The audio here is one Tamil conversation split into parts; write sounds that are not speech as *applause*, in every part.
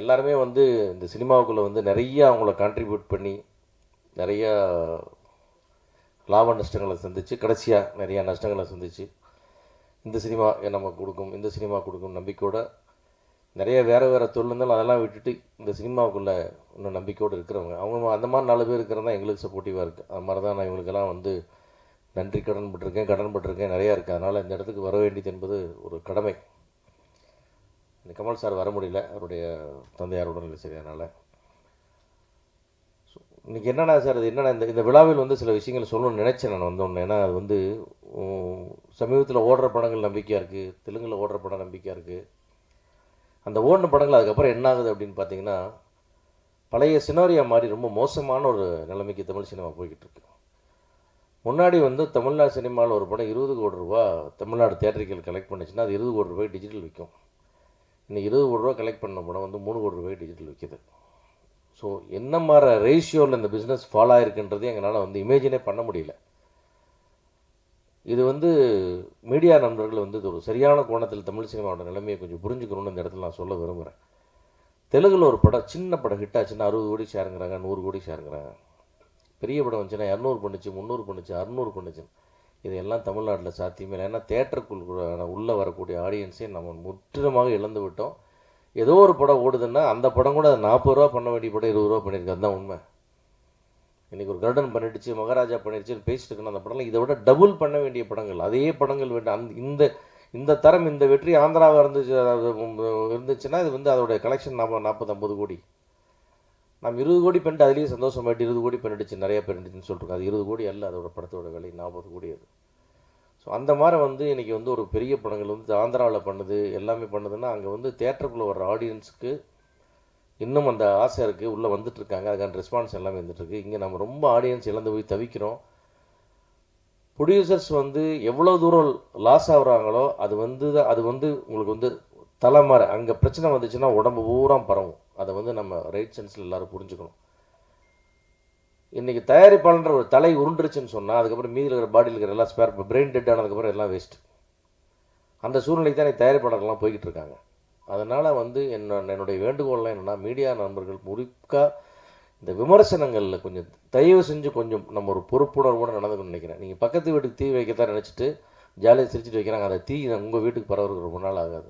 எல்லாருமே வந்து இந்த சினிமாவுக்குள்ளே வந்து நிறைய அவங்கள கான்ட்ரிபியூட் பண்ணி நிறையா லாப நஷ்டங்களை சந்திச்சு கடைசியாக நிறையா நஷ்டங்களை சந்திச்சு இந்த சினிமா நம்ம கொடுக்கும் இந்த சினிமா கொடுக்கும் நம்பிக்கையோட நிறைய வேறு வேறு தொழில் இருந்தாலும் அதெல்லாம் விட்டுட்டு இந்த சினிமாவுக்குள்ளே இன்னும் நம்பிக்கையோடு இருக்கிறவங்க. அவங்க அந்த மாதிரி நாலு பேர் இருக்கிறது தான் எங்களுக்கு சப்போர்ட்டிவாக இருக்குது அது மாதிரி தான் நான் இவங்களுக்கெல்லாம் வந்து நன்றி கடன் பட்டிருக்கேன் கடன் பட்டிருக்கேன் நிறையா இருக்குது அதனால் இந்த இடத்துக்கு வர வேண்டியது என்பது ஒரு கடமை. இந்த கமல் சார் வர முடியல. அவருடைய தந்தையார் உடல்நிலை சரியானால ஸோ இன்றைக்கி என்னென்னா சார் அது என்னென்ன இந்த இந்த விழாவில் வந்து சில விஷயங்கள் சொல்லணும்னு நினச்சேன் நான் வந்தோடனே ஏன்னா அது வந்து சமீபத்தில் ஓடுற படங்கள் நம்பிக்கையாக இருக்குது தெலுங்கில் ஓடுற படம் நம்பிக்கையாக இருக்குது அந்த ஓடின படங்கள் அதுக்கப்புறம் என்ன ஆகுது அப்படின்னு பார்த்தீங்கன்னா பழைய சினாரியா மாதிரி ரொம்ப மோசமான ஒரு நிலைமைக்கு தமிழ் சினிமா போய்கிட்டு இருக்கு. முன்னாடி வந்து தமிழ்நாடு சினிமாவில் ஒரு படம் இருபது கோடி ரூபா தமிழ்நாடு தேட்டரிக்கல் கலெக்ட் பண்ணுச்சுன்னா அது இருபது கோடி ரூபாய் டிஜிட்டல் விற்கும் இன்னைக்கு இருபது கோடி ரூபா கலெக்ட் பண்ண படம் வந்து மூணு கோடி ரூபாய் டிஜிட்டல் விற்கிது ஸோ என்ன மாதிரி ரேஷியோவில் இந்த பிஸ்னஸ் ஃபாலோ ஆகிருக்குன்றது எங்களால் வந்து இமேஜினே பண்ண முடியல. இது வந்து மீடியா நண்பர்கள் வந்து இது ஒரு சரியான கோணத்தில் தமிழ் சினிமாவோட நிலைமையை கொஞ்சம் புரிஞ்சுக்கணும்னு இந்த இடத்துல நான் சொல்ல விரும்புகிறேன் தெலுங்கில் ஒரு படம் சின்ன படம் ஹிட் ஆச்சுன்னா அறுபது கோடி ஷேருங்கிறாங்க நூறு கோடி ஷேருங்கிறாங்க பெரிய படம் வந்துச்சுன்னா இரநூறு பண்ணுச்சு முந்நூறு பண்ணுச்சு அறுநூறு இது எல்லாம் தமிழ்நாட்டில் சாத்தியமே இல்லை. ஏன்னா தேட்டருக்குள் உள்ளே வரக்கூடிய ஆடியன்ஸை நம்ம முற்றிலுமாக இழந்து விட்டோம். ஏதோ ஒரு படம் ஓடுதுன்னா அந்த படம் கூட நாற்பது ரூபா பண்ண வேண்டிய படம் இருபது ரூபா பண்ணியிருக்கு. அதுதான் உண்மை. இன்றைக்கி ஒரு கர்டன் பண்ணிடுச்சு மகாராஜா பண்ணிடுச்சு பேசிட்டு இருக்கணும். அந்த படம்லாம் இதை விட டபுள் பண்ண வேண்டிய படங்கள். அதே படங்கள் வேண்டும் அந்த இந்த இந்த தரம் இந்த வெற்றி ஆந்திராவாக இருந்துச்சு இருந்துச்சுன்னா இது வந்து அதோடைய கலெக்ஷன் நாற்பது நாற்பது ஐம்பது கோடி. நம்ம இருபது கோடி பண்ணிட்டு அதுலேயே சந்தோஷமாயிட்டு இருபது கோடி பண்ணிடுச்சு நிறைய பண்ணிடுச்சுன்னு சொல்லிருக்கோம் அது இருபது கோடி அல்ல அதோட படத்தோட விலை நாற்பது கோடி அது. ஸோ அந்த மாதிரி வந்து இன்றைக்கி வந்து ஒரு பெரிய படங்கள் வந்து ஆந்திராவில் பண்ணுது எல்லாமே பண்ணுதுன்னா அங்கே வந்து தேட்டருக்குள்ளே வர ஆடியன்ஸுக்கு இன்னும் அந்த ஆசை இருக்குது உள்ளே வந்துட்டு இருக்காங்க அதுக்கான ரெஸ்பான்ஸ் எல்லாமே வந்துட்டுருக்கு இங்கே நம்ம ரொம்ப ஆடியன்ஸ் இழந்து போய் தவிக்கிறோம். ப்ரொடியூசர்ஸ் வந்து எவ்வளோ தூரம் லாஸ் ஆகுறாங்களோ அது வந்து அது வந்து உங்களுக்கு வந்து தலைமாற அங்கே பிரச்சனை வந்துச்சுன்னா உடம்பு பூரா பரவும். அதை வந்து நம்ம ரைட் சென்ஸில் எல்லோரும் புரிஞ்சுக்கணும். இன்றைக்கி தயாரிப்பாளன்ற ஒரு தலை உருண்டுருச்சுன்னு சொன்னால் அதுக்கப்புறம் மீதியில் இருக்கிற பாடியில் இருக்கிற எல்லாம் ஸ்பேர் பிரெயின் டெட் ஆனதுக்கப்புறம் எல்லாம் வேஸ்ட் அந்த சூழ்நிலைக்கு தான் இன்னைக்கு தயாரிப்பாளர்கள்லாம் போய்கிட்டு இருக்காங்க. அதனால் வந்து என்ன என்னுடைய வேண்டுகோள்லாம் என்னென்னா மீடியா நண்பர்கள் முழுக்க இந்த விமர்சனங்களில் கொஞ்சம் தயவு செஞ்சு கொஞ்சம் நம்ம ஒரு பொறுப்புணர்வோடு நடந்துக்கணும்னு நினைக்கிறேன். நீங்கள் பக்கத்து வீட்டுக்கு தீ வைக்கத்தான் நினச்சிட்டு ஜாலியாக சிரிச்சிட்டு வைக்கிறாங்க அந்த தீ உங்கள் வீட்டுக்கு பரவுறதுக்கு ரொம்ப நாள் ஆகாது.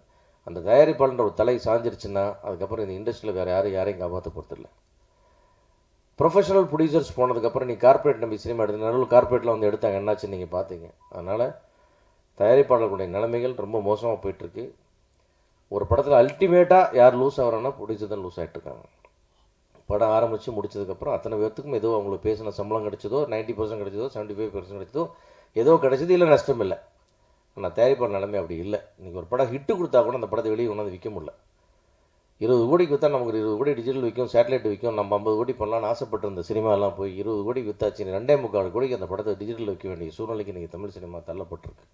அந்த தயாரிப்பாளன்ற ஒரு தலை சாஞ்சிருச்சுன்னா அதுக்கப்புறம் இந்த இண்டஸ்ட்ரியில் வேறு யாரும் யாரையும் காப்பாற்ற போகிறதில்ல ப்ரொஃபஷனல் ப்ரொடியூசர்ஸ் போனதுக்கப்புறம் நீ கார்ப்பரேட் நம்பி சினிமா எடுத்து நடுவில் கார்ப்பரேட்டில் வந்து எடுத்தாங்க. என்னாச்சு நீங்கள் பார்த்தீங்க அதனால் தயாரிப்பாளர்களுடைய நிலைமைகள் ரொம்ப மோசமாக போயிட்டுருக்கு. ஒரு படத்தில் அல்டிமேட்டாக யார் லூஸ் ஆகிறாங்கன்னா ப்ரொடியூசர் தான் லூஸ் ஆகிட்டுருக்காங்க படம் ஆரம்பித்து முடிச்சதுக்கப்புறம் அத்தனை பேர்த்துக்கும் ஏதோ அவங்களுக்கு பேசின சம்பளம் கிடைச்சதோ நைன்ட்டி பர்சன்ட் கிடைச்சதோ செவன்ட்டி ஃபைவ் பர்சன்ட் கிடைச்சதோ ஏதோ கிடைச்சது இல்லை நஷ்டம் இல்லை. ஆனால் தயாரிப்பாளர் நிலைமை அப்படி இல்லை. இன்றைக்கி ஒரு படம் ஹிட்டு கொடுத்தா கூட அந்த படத்தை வெளியே கொண்டாந்து விற்க முடியல. இருபது கோடிக்கு விற்றா நமக்கு இருபது கோடி டிஜிட்டல் விற்கும் சேட்டலைட் விற்கும் நம்ம ஐம்பது கோடி பண்ணலாம்னு ஆசைப்பட்டிருந்த சினிமாலாம் போய் இருபது கோடி விற்றாச்சு ரெண்டே முக்கால் கோடிக்கு அந்த படத்தை டிஜிட்டல் விற்க வேண்டிய சூழ்நிலைக்கு இன்றைக்கி தமிழ் சினிமா தள்ளப்பட்டிருக்கு.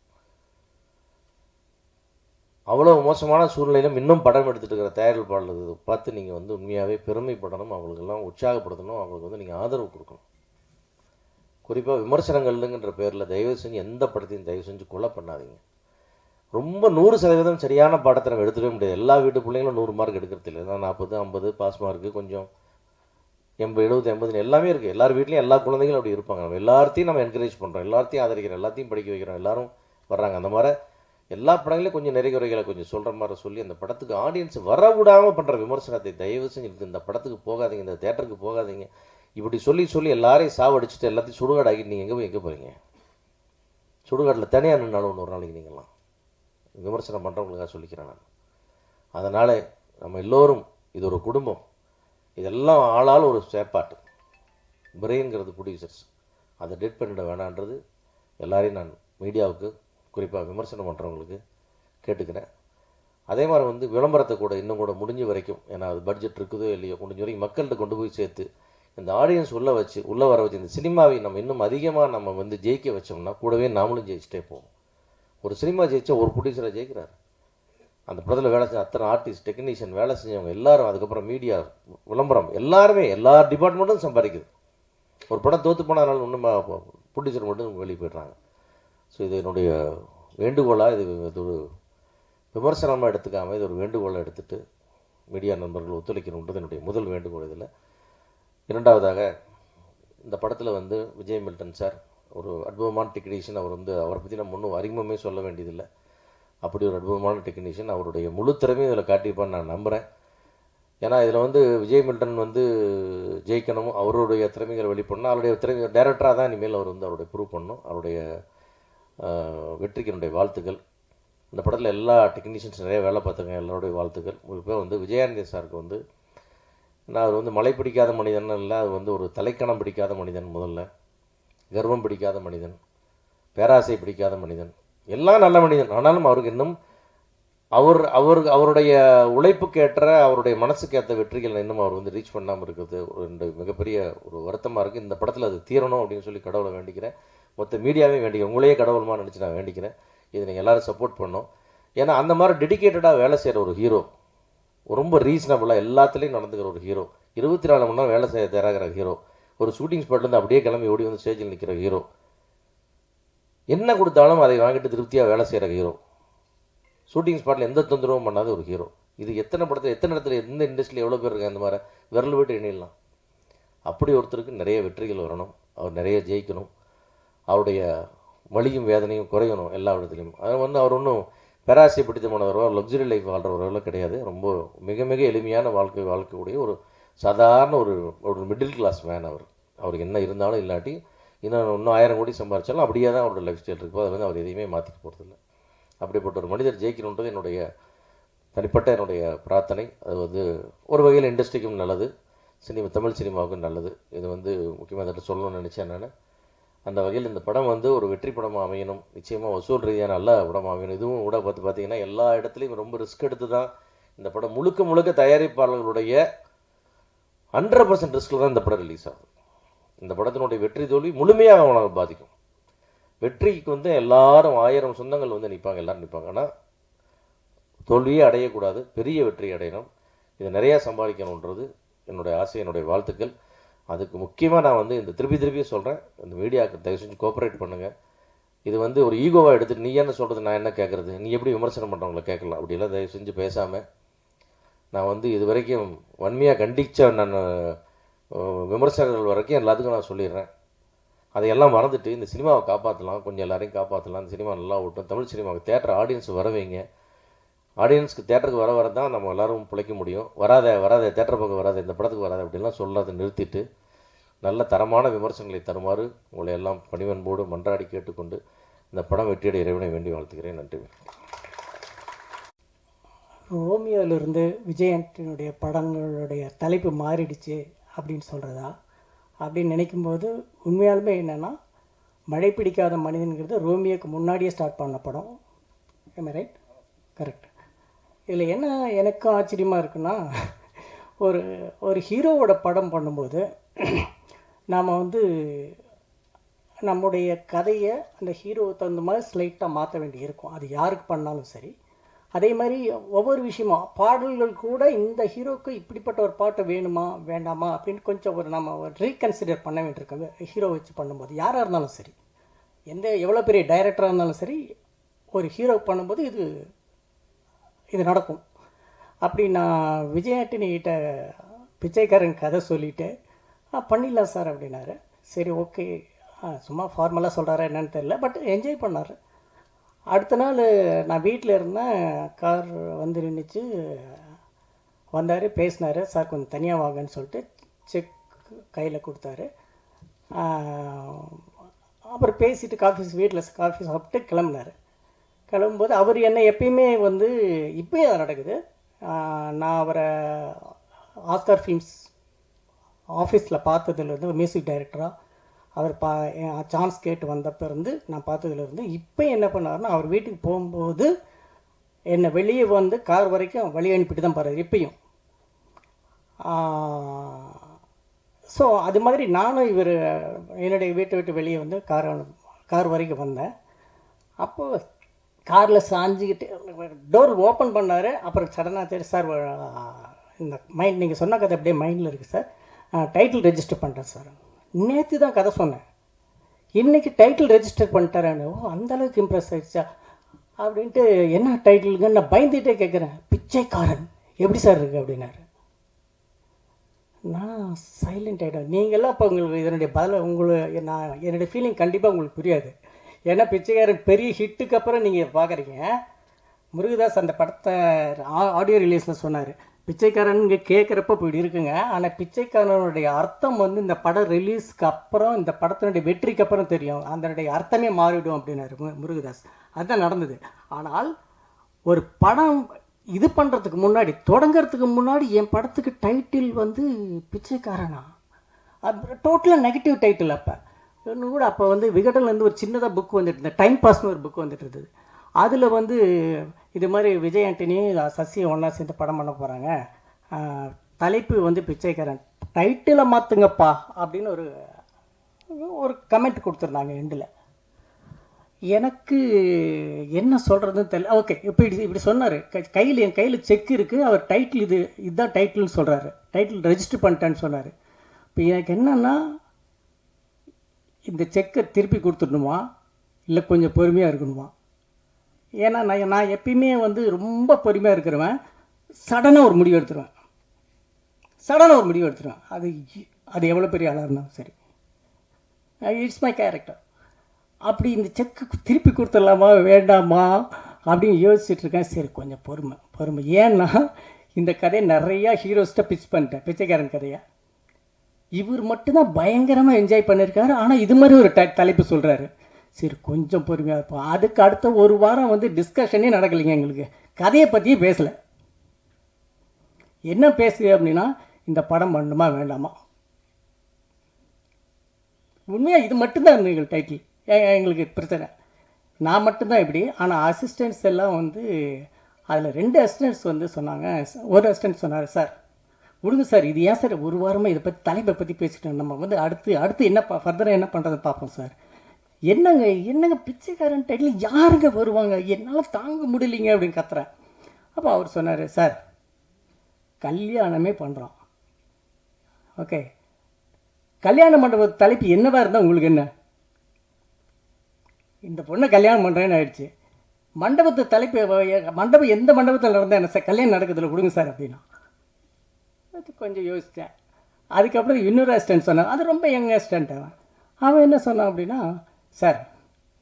அவ்வளோ மோசமான சூழ்நிலையிலும் இன்னும் படம் எடுத்துகிட்டு இருக்கிற தயாரிப்பாளர் பார்த்து நீங்கள் வந்து உண்மையாகவே பெருமைப்படணும் அவங்களுக்கெல்லாம் உற்சாகப்படுத்தணும் அவங்களுக்கு வந்து நீங்கள் ஆதரவு கொடுக்கணும். குறிப்பாக விமர்சனங்கள்ங்கிற பேரில் தயவு செஞ்சு எந்த படத்தையும் தயவு செஞ்சு கொலை பண்ணாதீங்க. ரொம்ப நூறு சதவீதம் சரியான பாடத்தை நம்ம எடுத்துக்கவே முடியாது. எல்லா வீட்டு பிள்ளைங்களும் நூறு மார்க் எடுக்கிறது இல்லை. ஏன்னா நாற்பது ஐம்பது பாஸ் மார்க்கு கொஞ்சம் எண்பது எழுபது எண்பது எல்லாமே இருக்குது எல்லார் வீட்லேயும் எல்லா குழந்தைகளும் அப்படி இருப்பாங்க. நம்ம எல்லாத்தையும் நம்ம என்கரேஜ் பண்ணுறோம் எல்லாத்தையும் ஆதரிக்கிறோம். எல்லாத்தையும் படிக்க வைக்கிறோம். எல்லாரும் வர்றாங்க. அந்த மாதிரி எல்லா படங்களையும் கொஞ்சம் நிறைய குறைகளை கொஞ்சம் சொல்கிற மாதிரி சொல்லி அந்த படத்துக்கு ஆடியன்ஸ் வர விடாமல் பண்ணுற விமர்சனத்தை தயவு செஞ்சு இந்த படத்துக்கு போகாதீங்க. இந்த தேட்டருக்கு போகாதீங்க. இப்படி சொல்லி சொல்லி எல்லாரையும் சாவடிச்சுட்டு எல்லாத்தையும் சுடுகாடாக்கி நீங்கள் எங்கே போய் எங்கே போகிறீங்க சுடுகாட்டில் தனியாக நின்றாலும் ஒன்று ஒரு நாளைக்கு நீங்களாம் விமர்சனம் பண்ணுறவங்களுக்காக சொல்லிக்கிறேன் நான். அதனால் நம்ம எல்லோரும் இது ஒரு குடும்பம். இதெல்லாம் ஆளால் ஒரு சேப்பாட்டு பிரெயின்கிறது ப்ரொடியூசர்ஸ் அதை டெட் பண்ணிட வேணான்றது எல்லாரையும் நான் மீடியாவுக்கு குறிப்பாக விமர்சனம் பண்ணுறவங்களுக்கு கேட்டுக்கிறேன். அதே மாதிரி வந்து விளம்பரத்தை கூட இன்னும் கூட முடிஞ்ச வரைக்கும் ஏன்னா அது பட்ஜெட் இருக்குதோ இல்லையோ முடிஞ்ச வரைக்கும் மக்கள்கிட்ட கொண்டு போய் சேர்த்து இந்த ஆடியன்ஸ் உள்ளே வச்சு உள்ளே வர வச்சு இந்த சினிமாவை நம்ம இன்னும் அதிகமாக நம்ம வந்து ஜெயிக்க வச்சோம்னா கூடவே நாமளும் ஜெயிச்சிட்டே போவோம். ஒரு சினிமா ஜெயிச்சா ஒரு ப்ரொடியூசராக ஜெயிக்கிறார். அந்த படத்தில் வேலை செஞ்ச அத்தனை ஆர்டிஸ்ட் டெக்னீஷியன் வேலை செஞ்சவங்க எல்லாரும் அதுக்கப்புறம் மீடியா விளம்பரம் எல்லாருமே எல்லா டிபார்ட்மெண்ட்டும் சம்பாதிக்குது. ஒரு படம் தோற்று போனாலும் ஒன்றும் ப்ரொடியூசர் மட்டும் வெளியே போயிடுறாங்க. ஸோ இது என்னுடைய வேண்டுகோளாக இது இது ஒரு விமர்சனமாக எடுத்துக்காமல் இது ஒரு வேண்டுகோளாக எடுத்துகிட்டு மீடியா நண்பர்கள் ஒத்துழைக்கணுன்றது என்னுடைய முதல் வேண்டுகோள் இதில். இரண்டாவதாக இந்த படத்தில் வந்து விஜய் மில்டன் சார் ஒரு அற்புதமான டெக்னீஷியன் அவர் வந்து அவரை பற்றி நம்ம ஒன்றும் அறிமுகமே சொல்ல வேண்டியதில்லை. அப்படி ஒரு அற்புதமான டெக்னீஷியன் அவருடைய முழு திறமையும் இதில் காட்டியிருப்பான்னு நான் நம்புகிறேன் ஏன்னா இதில் வந்து விஜய் மில்டன் வந்து ஜெயிக்கணும் அவருடைய திறமைகளை வெளிப்படணும் அவருடைய திறமை டேரக்டராக தான் இனிமேல் அவர் வந்து அவருடைய ப்ரூவ் பண்ணணும் அவருடைய வெற்றிக்கு என்னுடைய வாழ்த்துக்கள். இந்த படத்தில் எல்லா டெக்னீஷியன்ஸ் நிறைய வேலை பார்த்துருக்கேன் எல்லாருடைய வாழ்த்துக்கள். குறிப்பாக வந்து விஜயானந்தி சாருக்கு வந்து நான் அது வந்து மலை பிடிக்காத மனிதன் இல்லை அது வந்து ஒரு தலைக்கணம் பிடிக்காத மனிதன் முதல்ல. கர்வம் பிடிக்காத மனிதன் பேராசை பிடிக்காத மனிதன் எல்லாம் நல்ல மனிதன். ஆனாலும் அவருக்கு இன்னும் அவர் அவர் அவருடைய உழைப்புக்கேற்ற அவருடைய மனசுக்கேற்ற வெற்றிகள் இன்னும் அவர் வந்து ரீச் பண்ணாமல் இருக்கிறது ஒரு ரெண்டு மிகப்பெரிய ஒரு வருத்தமாக இருக்குது இந்த படத்தில் அது தீரணும் அப்படின்னு சொல்லி கடவுளை வேண்டிக்கிறேன். மொத்த மீடியாவே வேண்டிக்கிறேன். உங்களையே கடவுளமாக நினச்சி நான் வேண்டிக்கிறேன். இதை நீங்கள் எல்லோரும் சப்போர்ட் பண்ணும் ஏன்னா அந்த மாதிரி டெடிகேட்டடாக வேலை செய்கிற ஒரு ஹீரோ ரொம்ப ரீசனபிளாக எல்லாத்துலேயும் நடந்துக்கிற ஒரு ஹீரோ இருபத்தி நாலு மணி நேரம் வேலை செய்ய தயாராகிற ஹீரோ ஒரு ஷூட்டிங் ஸ்பாட்லேருந்து அப்படியே கிளம்பி ஓடி வந்து ஸ்டேஜில் நிற்கிற ஹீரோ என்ன கொடுத்தாலும் அதை வாங்கிட்டு திருப்தியாக வேலை செய்கிற ஹீரோ ஷூட்டிங் ஸ்பாட்டில் எந்த தொந்தரவும் பண்ணாத ஒரு ஹீரோ இது எத்தனை படத்தில் எத்தனை இடத்துல எந்த இண்டஸ்ட்ரியில் எவ்வளோ பேர் இருக்காங்க இந்த மாதிரி? விரல் விட்டு எண்ணிடலாம். அப்படி ஒருத்தருக்கு நிறைய வெற்றிகள் வரணும். அவர் நிறைய ஜெயிக்கணும். அவருடைய வலியும் வேதனையும் குறையணும் எல்லா இடத்துலையும் அதை வந்து அவர் ஒன்றும் பேராசை பிடித்தமானவரோ லக்ஸரி லைஃப் வாழ்கிறவர்களோ கிடையாது. ரொம்ப மிக மிக எளிமையான வாழ்க்கை வாழ்க்கக்கூடிய ஒரு சாதாரண ஒரு ஒரு மிடில் கிளாஸ் மேன் அவர். அவருக்கு என்ன இருந்தாலும் இல்லாட்டி இன்னும் இன்னும் ஆயிரம் கோடி சம்பாரிச்சாலும் அப்படியே தான் அவரோட லைஃப் ஸ்டைல் இருக்கும் அதை வந்து அவர் எதையுமே மாற்றிக்க போகிறதில்ல அப்படிப்பட்ட ஒரு மனிதர் ஜெயிக்கணுன்றது என்னுடைய தனிப்பட்ட என்னுடைய பிரார்த்தனை. அது வந்து ஒரு வகையில் இண்டஸ்ட்ரிக்கும் நல்லது. சினிமா தமிழ் சினிமாவுக்கும் நல்லது. இது வந்து முக்கியமாக சொல்லணும்னு நினச்சேன் நான். அந்த வகையில் இந்த படம் வந்து ஒரு வெற்றி படமாக அமையணும். நிச்சயமாக வசூல் ரீதியாக நல்ல படமாக அமையணும். இதுவும் கூட பார்த்து பார்த்தீங்கன்னா எல்லா இடத்துலையும் ரொம்ப ரிஸ்க் எடுத்து தான் இந்த படம் முழுக்க முழுக்க தயாரிப்பாளர்களுடைய ஹண்ட்ரட் பர்சன்ட் ரிஸ்கில் தான் இந்த படம் ரிலீஸ் ஆகும் இந்த படத்தினுடைய வெற்றி தோல்வி முழுமையாக அவனை பாதிக்கும். வெற்றிக்கு வந்து எல்லாரும் ஆயிரம் சொந்தங்கள் வந்து நிற்பாங்க எல்லோரும் நிற்பாங்க ஆனால் தோல்வியே அடையக்கூடாது பெரிய வெற்றி அடையணும். இதை நிறையா சம்பாதிக்கணுன்றது என்னுடைய ஆசை என்னுடைய வாழ்த்துக்கள். அதுக்கு முக்கியமாக நான் வந்து இந்த திருப்பி திருப்பி சொல்கிறேன் இந்த மீடியாவுக்கு தயவு செஞ்சு கோஆப்ரேட் பண்ணுங்கள் இது வந்து ஒரு ஈகோவாக எடுத்துகிட்டு நீ என்ன சொல்கிறது நான் என்ன கேட்குறது நீ எப்படி விமர்சனம் பண்ணுறவங்கள கேட்கலாம். அப்படிலாம் தயவு செஞ்சு பேசாமல் நான் வந்து இது வரைக்கும் வன்மையாக கண்டித்த நான் விமர்சகர்கள் வரைக்கும் எல்லாத்துக்கும் நான் சொல்லிடுறேன். அதையெல்லாம் மறந்துட்டு இந்த சினிமாவை காப்பாற்றலாம் கொஞ்சம் எல்லாரையும் காப்பாற்றலாம் இந்த சினிமா நல்லா ஓட்டும். தமிழ் சினிமாவுக்கு தேட்டர் ஆடியன்ஸ் வரவைங்க ஆடியன்ஸ்க்கு தேட்டருக்கு வர வர தான் நம்ம எல்லோரும் பிழைக்க முடியும். வராத வராத தேட்டர் பக்கம் வராத இந்த படத்துக்கு வராத அப்படின்லாம் சொல்லாத நிறுத்திட்டு நல்ல தரமான விமர்சனங்களை தருமாறு உங்களை எல்லாம் பணிவன்போடு மன்றாடி கேட்டுக்கொண்டு இந்த படம் வெற்றியடை இறைவனை வேண்டி வாழ்த்துக்கிறேன் நன்றி. ரோமியோவிலிருந்து விஜயனுடைய படங்களுடைய தலைப்பு மாறிடுச்சு அப்படின்னு சொல்கிறதா அப்படின்னு நினைக்கும்போது உண்மையாலுமே என்னென்னா மழை பிடிக்காத மனிதன்கிறது ரோமியோக்கு முன்னாடியே ஸ்டார்ட் பண்ண படம். ரைட் கரெக்ட் இதில் என்ன எனக்கும் ஆச்சரியமாக இருக்குன்னா ஒரு ஒரு ஹீரோவோட படம் பண்ணும்போது நாம் வந்து நம்முடைய கதையை அந்த ஹீரோவுக்கு தகுந்த மாதிரி ஸ்லைட்டாக மாற்ற வேண்டி இருக்கும். அது யாருக்கு பண்ணாலும் சரி. அதே மாதிரி ஒவ்வொரு விஷயமும் பாடல்கள் கூட இந்த ஹீரோக்கு இப்படிப்பட்ட ஒரு பாட்டு வேணுமா வேண்டாமா அப்படின்னு கொஞ்சம் ஒரு நம்ம ஒரு ரீகன்சிடர் பண்ண வேண்டியிருக்கோம் ஹீரோ வச்சு பண்ணும்போது. யாராக இருந்தாலும் சரி. எந்த எவ்வளோ பெரிய டைரக்டராக இருந்தாலும் சரி ஒரு ஹீரோ பண்ணும்போது இது இது நடக்கும். அப்படி நான் விஜயாட்டினிகிட்ட பிச்சைக்காரன் கதை சொல்லிவிட்டு ஆ பண்ணிடலாம் சார் அப்படின்னாரு. சரி ஓகே. சும்மா ஃபார்மலாக சொல்கிறாரா என்னன்னு தெரியல பட் என்ஜாய் பண்ணார். அடுத்த நாள் நான் வீட்டில் இருந்தேன். கார் வந்து நின்றுச்சு வந்தார் பேசினார். சார் கொஞ்சம் தனியாக வாங்கன்னு சொல்லிட்டு செக் கையில் கொடுத்தாரு. அப்புறம் பேசிட்டு காஃபி வீட்டில் காஃபி சாப்பிட்டு கிளம்புனார். கிளம்பும்போது அவர் என்ன எப்பயுமே வந்து இப்போயும் அது நடக்குது. நான் அவரை ஆஸ்கார் ஃபிலிம்ஸ் ஆஃபீஸில் பார்த்ததுலேருந்து ஒரு மியூசிக் டைரக்டராக அவர் பா சான்ஸ் கேட்டு வந்தப்ப இருந்து நான் பார்த்ததுலேருந்து இப்போ என்ன பண்ணாருன்னா அவர் வீட்டுக்கு போகும்போது என்னை வெளியே வந்து கார் வரைக்கும் வழி அனுப்பிட்டு தான் போகிறார் இப்பயும். ஸோ அது மாதிரி நானும் இவர் என்னுடைய வீட்டை விட்டு வெளியே வந்து கார் கார் வரைக்கும் வந்தேன். அப்போது காரில் சாஞ்சிக்கிட்டு டோர் ஓப்பன் பண்ணார். அப்புறம் சடனாக தேடி சார் இந்த மைண்ட் நீங்கள் சொன்ன கதை அப்படியே மைண்டில் இருக்குது சார் டைட்டில் ரெஜிஸ்டர் பண்ணுறேன் சார் நேற்று தான் கதை சொன்னேன். இன்றைக்கி டைட்டில் ரெஜிஸ்டர் பண்ணிட்டாரான்னு. ஓ அந்தளவுக்கு இம்ப்ரெஸ் ஆகிடுச்சா அப்படின்ட்டு என்ன டைட்டிலுங்கன்னு நான் பயந்துகிட்டே கேட்குறேன் பிச்சைக்காரன். எப்படி சார் இருக்குது அப்படின்னாரு. நான் சைலண்ட் ஆகிட்டேன் நீங்களாம் இப்போ உங்களுக்கு இதனுடைய பதில் உங்களுக்கு நான் என்னுடைய ஃபீலிங் கண்டிப்பாக உங்களுக்கு புரியாது. ஏன்னா பிச்சைக்காரன் பெரிய ஹிட்டுக்கு அப்புறம் நீங்கள் பார்க்குறீங்க முருகதாஸ் அந்த படத்தை ஆடியோ ரிலீஸில் சொன்னார். பிச்சைக்காரன் இங்கே கேட்குறப்ப இப்படி இருக்குங்க. ஆனால் பிச்சைக்காரனுடைய அர்த்தம் வந்து இந்த படம் ரிலீஸ்க்கு அப்புறம் இந்த படத்தினுடைய வெற்றிக்கு அப்புறம் தெரியும். அதனுடைய அர்த்தமே மாறிவிடும் அப்படின்னாரு முருகதாஸ். அதுதான் நடந்தது. ஆனால் ஒரு படம் இது பண்ணுறதுக்கு முன்னாடி தொடங்கிறதுக்கு முன்னாடி என் படத்துக்கு டைட்டில் வந்து பிச்சைக்காரனா? அது டோட்டலாக நெகட்டிவ் டைட்டில் அப்போ. இன்னும் கூட அப்போ வந்து விகடன்லேருந்து ஒரு சின்னதாக புக் வந்துட்டு இருந்தது. டைம் பாஸ்னு ஒரு புக் வந்துட்டு இருந்தது. அதில் வந்து இது மாதிரி விஜய் ஆண்டனி சசி ஒன்றா சேர்ந்து படம் பண்ண போகிறாங்க தலைப்பு வந்து பிச்சைக்காரன். டைட்டிலை மாற்றுங்கப்பா அப்படின்னு ஒரு ஒரு கமெண்ட் கொடுத்துருந்தாங்க எண்டில் எனக்கு என்ன சொல்கிறதுன்னு தெரியல. ஓகே இப்போ இப்படி இப்படி சொன்னார். கையில் என் கையில் செக் இருக்குது அவர் டைட்டில் இது இதுதான் டைட்டில்னு சொல்கிறாரு டைட்டில் ரெஜிஸ்டர் பண்ணிட்டேன்னு சொன்னார். இப்போ எனக்கு என்னென்னா இந்த செக்கை திருப்பி கொடுத்துடணுமா? இல்லை கொஞ்சம் பொறுமையாக இருக்கணுமா? ஏன்னா நான் நான் எப்பயுமே வந்து ரொம்ப பொறுமையாக இருக்கிறவன் சடனாக ஒரு முடிவு எடுத்துருவேன். சடனாக ஒரு முடிவு எடுத்துருவேன். அது அது எவ்வளோ பெரிய ஆளாக இருந்தாலும் சரி. இட்ஸ் மை கேரக்டர் அப்படி இந்த செக்கு திருப்பி கொடுத்துடலாமா வேண்டாமா அப்படின்னு யோசிச்சுட்ருக்கேன் சரி கொஞ்சம் பொறுமை பொறுமை. ஏன்னா இந்த கதையை நிறையா ஹீரோஸ்ட்டை பிச் பண்ணிட்டேன். பிச்சைக்காரன் கதையை. இவர் மட்டும்தான் பயங்கரமாக என்ஜாய் பண்ணியிருக்காரு ஆனால் இது மாதிரி ஒரு ட தலைப்பு சொல்கிறாரு சரி கொஞ்சம் பொறுமையாக இருப்போம். அதுக்கு அடுத்த ஒரு வாரம் வந்து டிஸ்கஷனே நடக்கலைங்க எங்களுக்கு. கதையை பற்றியே பேசலை. என்ன பேசுது அப்படின்னா இந்த படம் பண்ணணுமா வேண்டாமா? உண்மையாக இது மட்டும்தான் எங்கள் டைட்டில் எங்களுக்கு பிரச்சனை. நான் மட்டும்தான் இப்படி. ஆனால் அசிஸ்டன்ட்ஸ் எல்லாம் வந்து அதில் ரெண்டு அசிஸ்டன்ட்ஸ் வந்து சொன்னாங்க. ஒரு அசிஸ்டன்ட் சொன்னார் சார் விடுங்க சார் இது ஏன் சார் ஒரு வாரமாக இதை பற்றி தலைப்பை பற்றி பேசிட்டோம் நம்ம வந்து அடுத்து அடுத்து என்ன ஃபர்தராக என்ன பண்ணுறது பார்ப்போம் சார். என்னங்க என்னங்க பிச்சைக்காரன் டைட்டில் யாருங்க வருவாங்க? என்னால் தாங்க முடியலைங்க அப்படின்னு கத்துறேன். அப்போ அவர் சொன்னார் சார் கல்யாணமே பண்ணுறோம் ஓகே. கல்யாண மண்டப தலைப்பு என்னவாக இருந்தால் உங்களுக்கு என்ன? இந்த பொண்ணை கல்யாணம் பண்ணுறேன்னு ஆயிடுச்சு. மண்டபத்து தலைப்பு மண்டபம் எந்த மண்டபத்தில் நடந்தால் என்ன சார்? கல்யாணம் நடக்குதுல கொடுங்க சார் அப்படின்னா. அது கொஞ்சம் யோசித்தேன் அதுக்கப்புறம் இன்னொரு அசிஸ்டன்ட் சொன்னான். அது ரொம்ப யங் அசிஸ்டன்ட் அவன். அவன் என்ன சொன்னான் அப்படின்னா சார்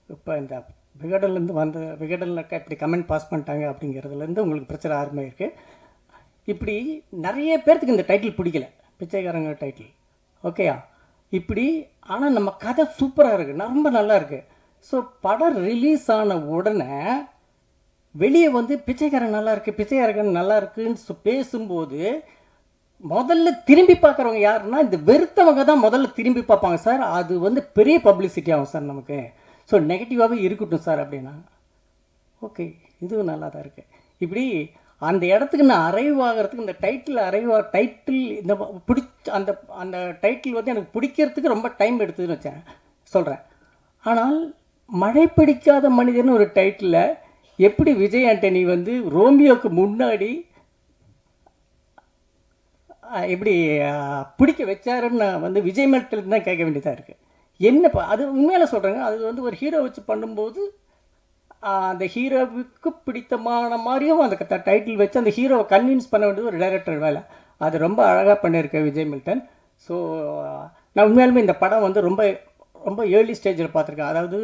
இப்போ இந்த விகடன்லேருந்து வந்த விகடனில் இப்படி கமெண்ட் பாஸ் பண்ணிட்டாங்க அப்படிங்கிறதுலேருந்து உங்களுக்கு பிரச்சனை ஆரம்பம் இருக்குது இப்படி நிறைய பேர்த்துக்கு இந்த டைட்டில் பிடிக்கல. பிச்சைக்காரங்க டைட்டில் ஓகேயா இப்படி ஆனால் நம்ம கதை சூப்பராக இருக்குது ரொம்ப நல்லா இருக்குது ஸோ படம் ரிலீஸ் ஆன உடனே வெளியே வந்து பிச்சைக்காரன் நல்லா இருக்குது பிச்சைக்காரன் நல்லா இருக்குன்னு பேசும்போது முதல்ல திரும்பி பார்க்குறவங்க யாருன்னா இந்த வெறுத்தவங்க தான் முதல்ல திரும்பி பார்ப்பாங்க. சார் அது வந்து பெரிய பப்ளிசிட்டி ஆகும் சார் நமக்கு. ஸோ நெகட்டிவாகவே இருக்கட்டும் சார் அப்படின்னா ஓகே இதுவும் நல்லா தான் இருக்குது இப்படி அந்த இடத்துக்கு நான் அரைவ் ஆகிறதுக்கு இந்த டைட்டில் அரைவ் டைட்டில் இந்த பிடிச்ச அந்த அந்த டைட்டில் வந்து எனக்கு பிடிக்கிறதுக்கு ரொம்ப டைம் எடுத்ததுன்னு வச்சேன். சொல்கிறேன் ஆனால் மழை பிடிக்காத மனிதன் ஒரு டைட்டிலில் எப்படி விஜய் ஆண்டனி வந்து ரோமியோக்கு முன்னாடி எப்படி பிடிக்க வச்சாருன்னு நான் வந்து விஜய் மேட்டில் தான் கேட்க வேண்டியதாக இருக்குது என்ன அது உண்மையில் சொல்கிறேங்க அது வந்து ஒரு ஹீரோ வச்சு பண்ணும்போது அந்த ஹீரோவுக்கு பிடித்தமான மாதிரியும் அந்த டைட்டில் வச்சு அந்த ஹீரோவை கன்வின்ஸ் பண்ண வேண்டியது ஒரு டைரக்டர் வேலை. அது ரொம்ப அழகாக பண்ணியிருக்கேன் விஜய் மில்டன் ஸோ நான் உண்மையாலுமே இந்த படம் வந்து ரொம்ப ரொம்ப ஏர்லி ஸ்டேஜில் பார்த்துருக்கேன். அதாவது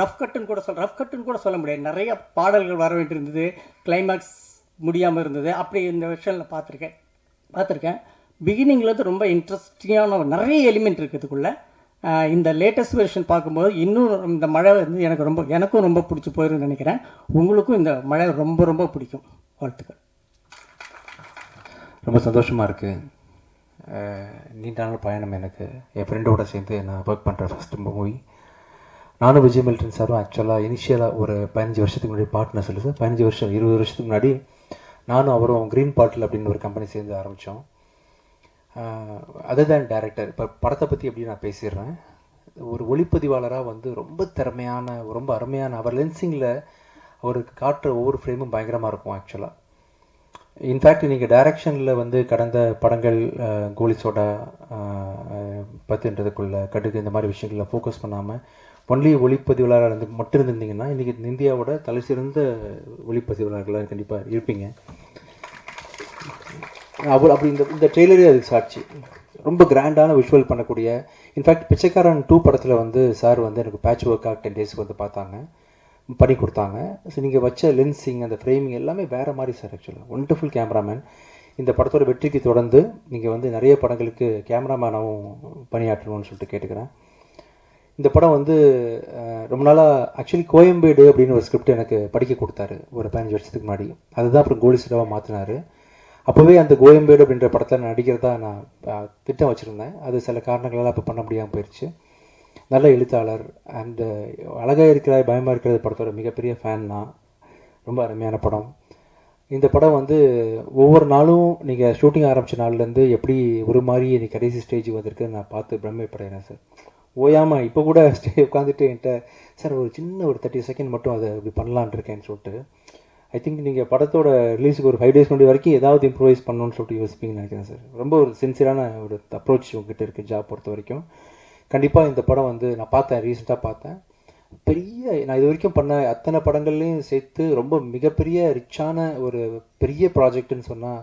ரஃப் கட்டுன்னு கூட சொல் ரஃப் கட்டுன்னு கூட சொல்ல முடியாது. நிறைய பாடல்கள் வர வேண்டியிருந்தது கிளைமேக்ஸ் முடியாமல் இருந்தது. அப்படி இந்த விஷயம் பார்த்துருக்கேன். பார்த்துருக்கேன். பிகினிங்லேருந்து ரொம்ப இன்ட்ரெஸ்டிங்கான நிறைய எலிமெண்ட் இருக்கிறதுக்குள்ளே இந்த லேட்டஸ்ட் வெர்ஷன் பார்க்கும்போது இன்னும் இந்த மழை வந்து எனக்கு ரொம்ப எனக்கும் ரொம்ப பிடிச்சி போயிருன்னு நினைக்கிறேன். உங்களுக்கும் இந்த மழை ரொம்ப ரொம்ப பிடிக்கும். வாழ்த்துக்கள். ரொம்ப சந்தோஷமாக இருக்குது நீண்ட நாள் பயணம் எனக்கு. என் ஃப்ரெண்டோட சேர்ந்து நான் ஒர்க் பண்ணுற ஃபஸ்ட் மூவி நானும் விஜய் மில்டன் சாரும் ஆக்சுவலாக இனிஷியலாக ஒரு பதினஞ்சு வருஷத்துக்கு முன்னாடி பார்ட்னர் சொல்லு சார் பதினஞ்சு வருஷம் இருபது வருஷத்துக்கு முன்னாடி நானும் அவரும் க்ரீன் பாட்டில் அப்படின்னு ஒரு கம்பெனி சேர்ந்து ஆரம்பித்தோம் அதர் தேன் டேரக்டர் இப்போ படத்தை பற்றி எப்படி நான் பேசிடுறேன்? ஒரு ஒளிப்பதிவாளராக வந்து ரொம்ப திறமையான ரொம்ப அருமையான அவர் லென்சிங்கில் அவருக்கு காட்டுற ஒவ்வொரு ஃப்ரேமும் பயங்கரமாக இருக்கும் ஆக்சுவலாக இன்ஃபேக்ட் நீங்கள் டைரக்ஷனில் வந்து கடந்த படங்கள் அஹ், கோலி சோடா பத்துன்றதுக்குள்ள கடுகு இந்த மாதிரி விஷயங்களில் ஃபோக்கஸ் பண்ணாமல் ஒன்லி ஒளிப்பதிவாளராக இருந்து மட்டும் இருந்திருந்தீங்கன்னா இன்றைக்கி இந்தியாவோட தலை சிறந்த ஒளிப்பதிவாளர்களாக கண்டிப்பாக இருப்பீங்க. அவர் அப்படி இந்த இந்த ட்ரெய்லரே அதுக்கு சாட்சி. ரொம்ப கிராண்டான விஷுவல் பண்ணக்கூடிய இன்ஃபேக்ட் பிச்சைக்காரன் டூ படத்தில் வந்து சார் வந்து எனக்கு பேட்ச் ஒர்க்காக டென் டேஸ்க்கு வந்து பார்த்தாங்க. பண்ணி கொடுத்தாங்க. ஸோ நீங்கள் வச்ச லென்சிங் அந்த ஃப்ரேமிங் எல்லாமே வேறு மாதிரி சார் ஆக்சுவலாக ஒண்டர்ஃபுல் கேமராமேன் இந்த படத்தோட வெற்றிக்கு தொடர்ந்து நீங்கள் வந்து நிறைய படங்களுக்கு கேமராமேனாகவும் பணியாற்றணும்னு சொல்லிட்டு கேட்டுக்கிறேன். இந்த படம் வந்து ரொம்ப நாளாக ஆக்சுவலி கோயம்பேடு அப்படின்னு ஒரு ஸ்கிரிப்ட் எனக்கு படிக்க கொடுத்தாரு ஒரு பதினஞ்சு வருஷத்துக்கு முன்னாடி. அதுதான் அப்புறம் கோலி சிடாவாக மாற்றினாரு அப்போவே அந்த கோயம்பேடு அப்படின்ற படத்தில் நான் நடிக்கிறதா நான் திட்டம் வச்சுருந்தேன். அது சில காரணங்களால் அப்போ பண்ண முடியாமல் போயிடுச்சு நல்ல எழுத்தாளர் அண்டு அழகாக இருக்கிற பயமாக இருக்கிற படத்தோட மிகப்பெரிய ஃபேன் தான் ரொம்ப அருமையான படம். இந்த படம் வந்து ஒவ்வொரு நாளும் நீங்கள் ஷூட்டிங் ஆரம்பித்த நாள்லேருந்து எப்படி ஒரு மாதிரி இன்னைக்கு கடைசி ஸ்டேஜ் வந்திருக்கு நான் பார்த்து பிரமிப்படைகிறேன் சார் ஓயாமல் இப்போ கூட *laughs* ஸ்டே உட்காந்துட்டு என்கிட்ட சார் ஒரு சின்ன ஒரு தேர்ட்டி செகண்ட் மட்டும் அதை இப்படி பண்ணலான் இருக்கேன்னு சொல்லிட்டு ஐ திங்க் நீங்கள் படத்தோட ரிலீஸுக்கு ஒரு ஃபைவ் டேஸ் முன்னாடி வரைக்கும் ஏதாவது இம்ப்ரூவைஸ் பண்ணணும்னு சொல்லிட்டு யோசிப்பீங்கன்னு நினைக்கிறேன் சார் ரொம்ப ஒரு சின்சியரான ஒரு அப்ரோச் உங்ககிட்ட இருக்குது ஜாப் பொறுத்த வரைக்கும். கண்டிப்பாக இந்த படம் வந்து நான் பார்த்தேன் ரீசெண்டாக பார்த்தேன். பெரிய நான் இது வரைக்கும் பண்ண அத்தனை படங்கள்லையும் சேர்த்து ரொம்ப மிகப்பெரிய ரிச்சான ஒரு பெரிய ப்ராஜெக்ட்னு சொன்னால்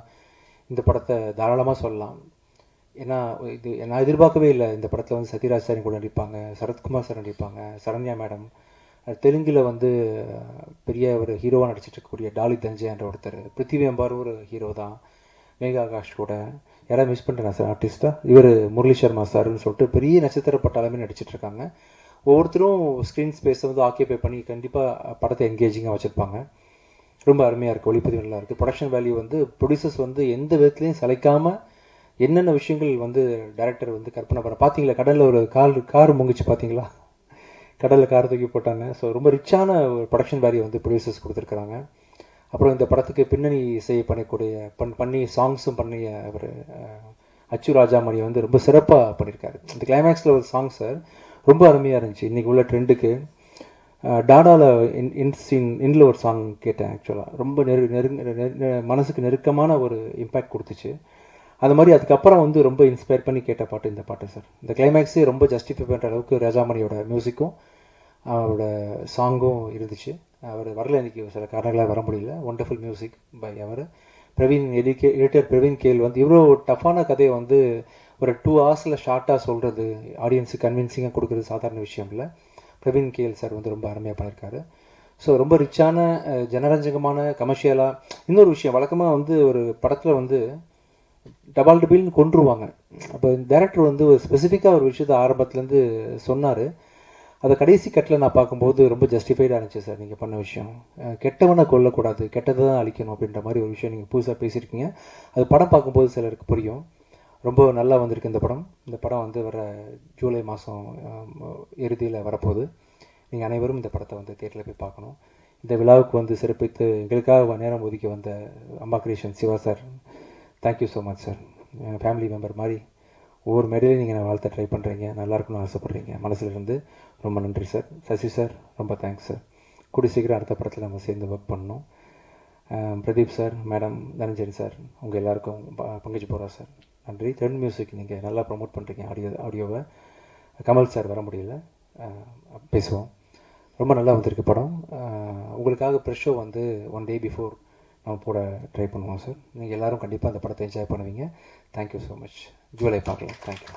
இந்த படத்தை தாராளமாக சொல்லலாம். ஏன்னா இது நான் எதிர்பார்க்கவே இல்லை. இந்த படத்தில் வந்து சத்யராஜ் சார் கூட நடிப்பாங்க சரத்குமார் சார் நடிப்பாங்க சரண்யா மேடம். தெலுங்கில் வந்து பெரிய ஒரு ஹீரோவாக நடிச்சிட்டு இருக்கக்கூடிய டாலி தஞ்சை என்ற ஒருத்தர். பிருத்திவேம்பார் ஒரு ஹீரோ தான். மேகா ஆகாஷ் கூட. யாராவது மிஸ் பண்ணுறேன் சார் ஆர்டிஸ்ட்டாக இவர் முரளி சர்மா சார்னு சொல்லிட்டு பெரிய நட்சத்திர பட்டாளமே நடிச்சிட்ருக்காங்க. ஒவ்வொருத்தரும் ஸ்க்ரீன் ஸ்பேஸை வந்து ஆக்கியபை பண்ணி கண்டிப்பாக படத்தை என்கேஜிங்காக வச்சுருப்பாங்க. ரொம்ப அருமையாக இருக்குது ஒளிப்பதிவு நல்லா இருக்குது ப்ரொடக்ஷன் வேல்யூ வந்து ப்ரொடியூசர்ஸ் வந்து எந்த விதத்துலையும் சளைக்காமல் என்னென்ன விஷயங்கள் வந்து டேரக்டர் வந்து கற்பனை பண்ண பார்த்தீங்களா கடலில் ஒரு கால் கார் முங்கிச்சு பார்த்தீங்களா கடலில் கார் தூக்கி போட்டாங்க. ஸோ ரொம்ப ரிச்சான ஒரு ப்ரொடக்ஷன் வேல்யூ வந்து ப்ரொடியூசர்ஸ் கொடுத்துருக்குறாங்க. அப்புறம் இந்த படத்துக்கு பின்னணி இசை பண்ணக்கூடிய பண் பண்ணி சாங்ஸும் பண்ணிய அவர் அச்சு ராஜாமணி வந்து ரொம்ப சிறப்பாக பண்ணியிருக்காரு. இந்த கிளைமேக்ஸில் ஒரு சாங் சார் ரொம்ப அருமையாக இருந்துச்சு. இன்றைக்கி உள்ள ட்ரெண்டுக்கு டாடாவில் இன் இன்சின் இன்ல ஒரு சாங் கேட்டேன் ஆக்சுவலாக ரொம்ப நெரு நெருங்க நெரு- நெரு- மனசுக்கு நெருக்கமான ஒரு இம்பேக்ட் கொடுத்துச்சு. அது மாதிரி அதுக்கப்புறம் வந்து ரொம்ப இன்ஸ்பயர் பண்ணி கேட்ட பாட்டு இந்த பாட்டு சார் இந்த கிளைமேக்ஸே ரொம்ப ஜஸ்டிஃபை பண்ணுற அளவுக்கு ராஜாமணியோட மியூசிக்கும் அவரோட சாங்கும் இருந்துச்சு. அவர் வரல இன்னைக்கு சில காரணங்களாக வர முடியல. ஒண்டர்ஃபுல் மியூசிக் பை அவர். பிரவீன் எடிக்கே எடிட்டர் பிரவீன் கேல் வந்து இவ்வளோ டஃப்பான கதையை வந்து ஒரு டூ ஹவர்ஸில் ஷார்ட்டாக சொல்கிறது ஆடியன்ஸுக்கு கன்வின்சிங்காக கொடுக்குறது சாதாரண விஷயம் இல்லை. பிரவீன் கேல் சார் வந்து ரொம்ப அருமையாக பண்ணியிருக்காரு ஸோ ரொம்ப ரிச்சான ஜனரஞ்சகமான கமர்ஷியலாக இன்னொரு விஷயம் வழக்கமாக வந்து ஒரு படத்தில் வந்து டபால் டபிள்னு கொண்டுருவாங்க அப்போ டேரக்டர் வந்து ஒரு ஸ்பெசிஃபிக்காக ஒரு விஷயத்த ஆரம்பத்துலேருந்து சொன்னார். அதை கடைசி கட்டில் நான் பார்க்கும்போது ரொம்ப ஜஸ்டிஃபைடாக இருந்துச்சு சார் நீங்கள் பண்ண விஷயம். கெட்டவனை கொல்லக்கூடாது கெட்டதை தான் அழிக்கணும் அப்படின்ற மாதிரி ஒரு விஷயம் நீங்கள் புதுசாக பேசியிருக்கீங்க. அது படம் பார்க்கும்போது சிலருக்கு புரியும். ரொம்ப நல்லா வந்திருக்கு இந்த படம். இந்த படம் வந்து வர ஜூலை மாதம் இறுதியில் வரப்போகுது. நீங்கள் அனைவரும் இந்த படத்தை வந்து தேட்டரில் போய் பார்க்கணும். இந்த விழாவுக்கு வந்து சிறப்பித்து எங்களுக்காக நேரம் ஒதுக்கி வந்த Amma creation Siva sir thank you so much sir family member மாதிரி ஒவ்வொரு மேடையிலையும் நீங்கள் நான் வாழ்த்த ட்ரை பண்ணுறீங்க நல்லா இருக்கணும்னு ஆசைப்பட்றீங்க. மனசுலேருந்து ரொம்ப நன்றி சார் சசி சார் ரொம்ப தேங்க்ஸ் சார் கூடி சீக்கிரம் அடுத்த படத்தில் நம்ம சேர்ந்து ஒர்க் பண்ணணும். Um, Pradeep sir madam Dhananjayan sir உங்கள் எல்லாருக்கும் ப- பங்கஜ் போகிறா சார் நன்றி. தென் மியூசிக் நீங்கள் நல்லா ப்ரொமோட் பண்ணுறீங்க ஆடியோ ஆடியோவை கமல் சார் வர முடியல. Uh, பேசுவோம். ரொம்ப நல்லா வந்திருக்கு படம். Uh, உங்களுக்காக ப்ரெஷ் ஷோ வந்து ஒன் டே பிஃபோர் போட ட்ரை பண்ணுவோம் சார் நீங்கள் எல்லோரும் கண்டிப்பாக அந்த படத்தை என்ஜாய் பண்ணுவீங்க. தேங்க்யூ ஸோ மச் ஜூலை பார்க்கலாம். தேங்க்யூ